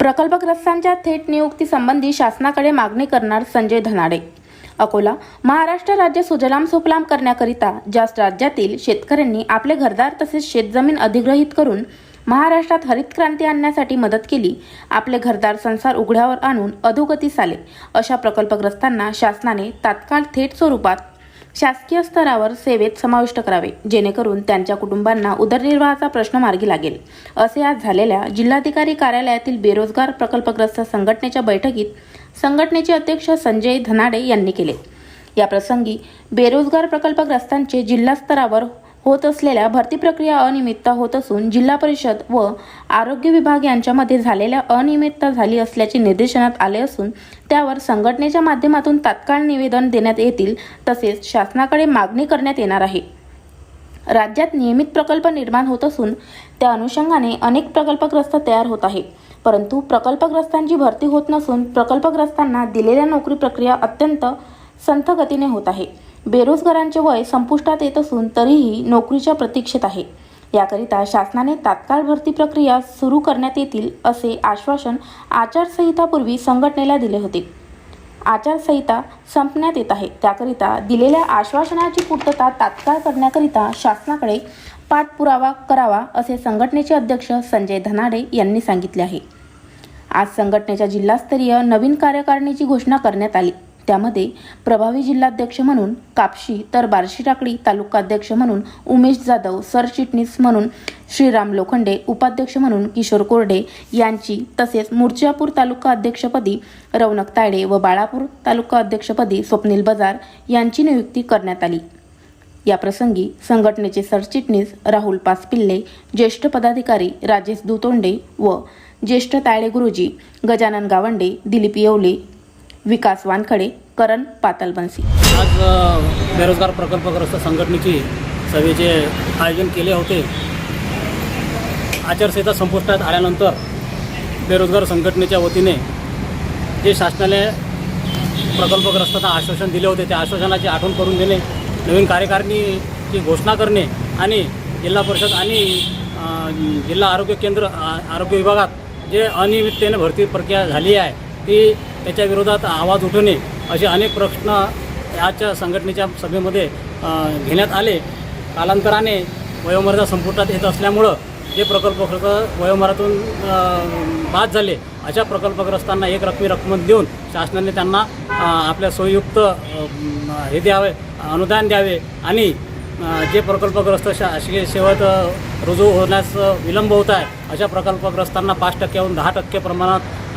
प्रकल्पग्रस्तांच्या थेट नियुक्तीसंबंधी शासनाकडे मागणी करणार संजय धनाडे. अकोला महाराष्ट्र राज्य सुजलाम सुफलाम करण्याकरिता ज्या राज्यातील शेतकऱ्यांनी आपले घरदार तसेच शेतजमीन अधिग्रहित करून महाराष्ट्रात हरित क्रांती आणण्यासाठी मदत केली आपले घरदार संसार उघड्यावर आणून अधोगतीस आले अशा प्रकल्पग्रस्तांना शासनाने तात्काळ थेट स्वरूपात शासकीय स्तरावर सेवेत समाविष्ट करावे जेणेकरून त्यांच्या कुटुंबांना उदरनिर्वाहाचा प्रश्न मार्गी लागेल. असे आज झालेल्या जिल्हाधिकारी कार्यालयातील बेरोजगार प्रकल्पग्रस्त संघटनेच्या बैठकीत संघटनेचे अध्यक्ष संजय धनाडे यांनी केले. या प्रसंगी बेरोजगार प्रकल्पग्रस्तांचे जिल्हा स्तरावर होत असलेल्या भरती प्रक्रिया अनियमित होत असून जिल्हा परिषद व आरोग्य विभाग यांच्यामध्ये झालेल्या अनियमितता झाली असल्याचे निर्देशनात आले असून त्यावर संघटनेच्या माध्यमातून तात्काळ निवेदन देण्यात येतील तसेच शासनाकडे मागणी करण्यात येणार आहे. राज्यात नियमित प्रकल्प निर्माण होत असून त्या अनुषंगाने अनेक प्रकल्पग्रस्त तयार होत आहे. परंतु प्रकल्पग्रस्तांची भरती होत नसून प्रकल्पग्रस्तांना दिलेल्या नोकरी प्रक्रिया अत्यंत संथ गतीने होत आहे. बेरोजगारांचे वय संपुष्टात येत असून तरीही नोकरीच्या प्रतीक्षेत आहे. याकरिता शासनाने तात्काळ भरती प्रक्रिया सुरू करण्यात येतील असे आश्वासन आचारसंहितापूर्वी संघटनेला दिले होते. आचारसंहिता संपण्यात येत आहे. त्याकरिता दिलेल्या आश्वासनाची पूर्तता तात्काळ करण्याकरिता शासनाकडे पाठपुरावा करावा असे संघटनेचे अध्यक्ष संजय धनाडे यांनी सांगितले आहे. आज संघटनेच्या जिल्हास्तरीय नवीन कार्यकारिणीची घोषणा करण्यात आली. त्यामध्ये प्रभावी जिल्हाध्यक्ष म्हणून कापशी तर बार्शी टाकळी तालुकाध्यक्ष म्हणून उमेश जाधव सरचिटणीस म्हणून श्रीराम लोखंडे उपाध्यक्ष म्हणून किशोर कोरडे यांची तसेच मुर्चापूर तालुका अध्यक्षपदी रौनक तायडे व बाळापूर तालुका अध्यक्षपदी स्वप्नील बजार यांची नियुक्ती करण्यात आली. याप्रसंगी संघटनेचे सरचिटणीस राहुल पासपिल्ले ज्येष्ठ पदाधिकारी राजेश दुतोंडे व ज्येष्ठ तायडे गुरुजी गजानन गावंडे दिलीप येवले विकास वानखडे करण पातलबंसी. आज बेरोजगार प्रकल्पग्रस्त संघटनेची सभेचे आयोजन केले होते आचारसंहिता संपुष्टात आल्यानंतर बेरोजगार संघटनेच्या वतीने जे शासनाने प्रकल्पग्रस्तांना आश्वासन दिले होते त्या आश्वासनाची आठवण करून देणे नवीन कार्यकारिणीची घोषणा करणे आणि जिल्हा परिषद आणि जिल्हा आरोग्य केंद्र आरोग्य विभागात जे अनियमिततेने भरती प्रक्रिया झाली आहे ती त्याच्या विरोधात आवाज उठवणे असे अनेक प्रश्न याच्या संघटनेच्या सभेमध्ये घेण्यात आले. कालांतराने वयोमर्यादा संपुष्टात येत असल्यामुळं जे प्रकल्पग्रस्त वयोमरातून बाद झाले. अशा प्रकल्पग्रस्तांना एक रकमी रक्कम देऊन शासनाने त्यांना आपल्या सोयीयुक्त हे द्यावे अनुदान द्यावे आणि जे प्रकल्पग्रस्त शासकीय सेवेत रुजू होण्यास विलंब होत आहे अशा प्रकल्पग्रस्तांना पाच टक्क्याहून दहा टक्के प्रमाणात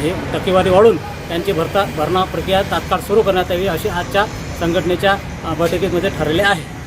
हे टक्केवारी वाढून त्यांची भरता भरणा प्रक्रिया तात्काळ सुरू करण्यात यावी अशी आजच्या संघटनेच्या बैठकीमध्ये ठरले आहे.